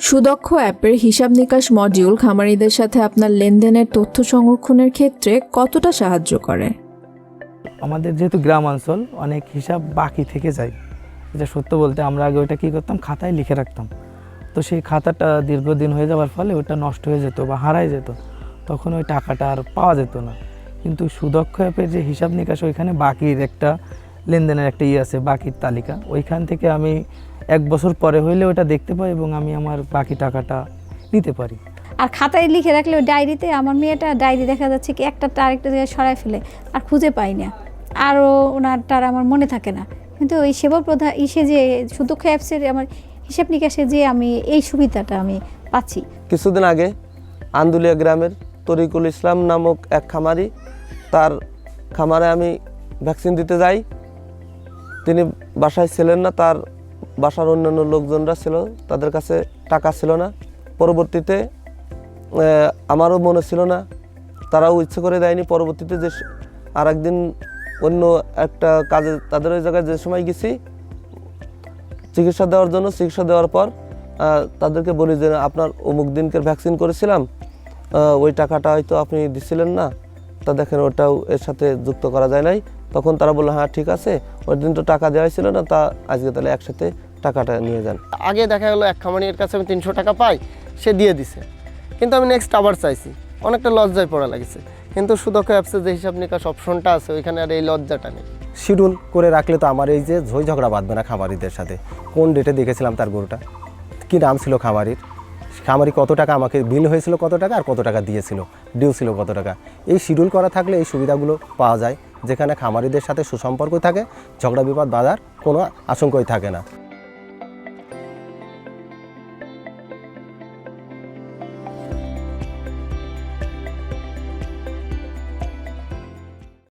সুদক্ষ অ্যাপের হিসাব নিকাশ মডিউল খামারিদের সাথে আপনার লেনদেনের তথ্য সংরক্ষণের ক্ষেত্রে কতটা সাহায্য করে? আমাদের যেহেতু গ্রাম অঞ্চল, অনেক হিসাব বাকি থেকে যায়। এটা সত্য বলতে আমরা আগে ওইটা কী করতাম? খাতায় লিখে রাখতাম। তো সেই খাতাটা দীর্ঘদিন হয়ে যাওয়ার ফলে ওটা নষ্ট হয়ে যেত বা হারায় যেত। তখন ওই টাকাটা আর পাওয়া যেত না। কিন্তু সুদক্ষ অ্যাপের যে হিসাব নিকাশ, ওইখানে বাকির একটা লেনদেনের একটা ইয়ে আছে, বাকির তালিকা। ওইখান থেকে আমি এক বছর পরে হইলে ওটা দেখতে পাই এবং আমি আমার বাকি টাকাটা নিতে পারি। আর খাতায় লিখে রাখলে ওই ডায়েরিতে আমার মেয়েটা ডায়েরি দেখা যাচ্ছে কি একটা আরেকটা জায়গায় সরাই ফেলে আর খুঁজে পাই না। আরও ওনারটার আমার মনে থাকে না। কিন্তু ওই সেবা প্রধান ইসে যে সুদক্ষ অ্যাপসের আমার হিসাব নিকাশে যে আমি এই সুবিধাটা আমি পাচ্ছি। কিছুদিন আগে আন্দুলিয়া গ্রামের তরিকুল ইসলাম নামক এক খামারি তার খামারে আমি ভ্যাকসিন দিতে যাই। তিনি বাসায় ছিলেন না তার বাসার অন্যান্য লোকজনরা ছিল, তাদের কাছে টাকা ছিল না। পরবর্তীতে আমারও মনে ছিল না। তারাও ইচ্ছে করে দেয়নি। পরবর্তীতে যে আর একদিন অন্য একটা কাজে, তাদের ওই জায়গায় যে সময় গেছি, চিকিৎসা দেওয়ার জন্য, চিকিৎসা দেওয়ার পর তাদেরকে বলি যে, আপনার অমুক দিনকে ভ্যাকসিন করেছিলাম ওই টাকাটা হয়তো আপনি দিছিলেন না। তা দেখেন, ওটাও এর সাথে যুক্ত করা যায় নাই। তখন তারা বলল হ্যাঁ ঠিক আছে। ওই দিন তো টাকা দেওয়া ছিল না। তা আজকে তাহলে একসাথে টাকাটা নিয়ে যান। আগে দেখা গেলো এক খামারির কাছে আমি তিনশো টাকা পাই, সে দিয়ে দিছে। কিন্তু আমি নেক্সট আবার চাইছি। অনেকটা লজ্জায় পড়া লাগছে। কিন্তু সুদক্ষ অ্যাপসে যে হিসাব নিকাশ অপশনটা আছে, ওইখানে আর এই লজ্জাটা নেই। শিডিউল করে রাখলে তো আমার এই যে ঝই ঝগড়া বাঁধবে না খামারিদের সাথে। কোন ডেটে দেখেছিলাম তার গরুটা? কী নাম ছিল খামারির? খামারি কত টাকা আমাকে বিল হয়েছিল কত টাকা আর কত টাকা দিয়েছিল? ডিউ ছিল কত টাকা? এই শিডিউল করা থাকলে এই সুবিধাগুলো পাওয়া যায়, যেখানে খামারিদের সাথে সুসম্পর্ক থাকে, ঝগড়া বিবাদ বাধার কোনো আশঙ্কাই থাকে না।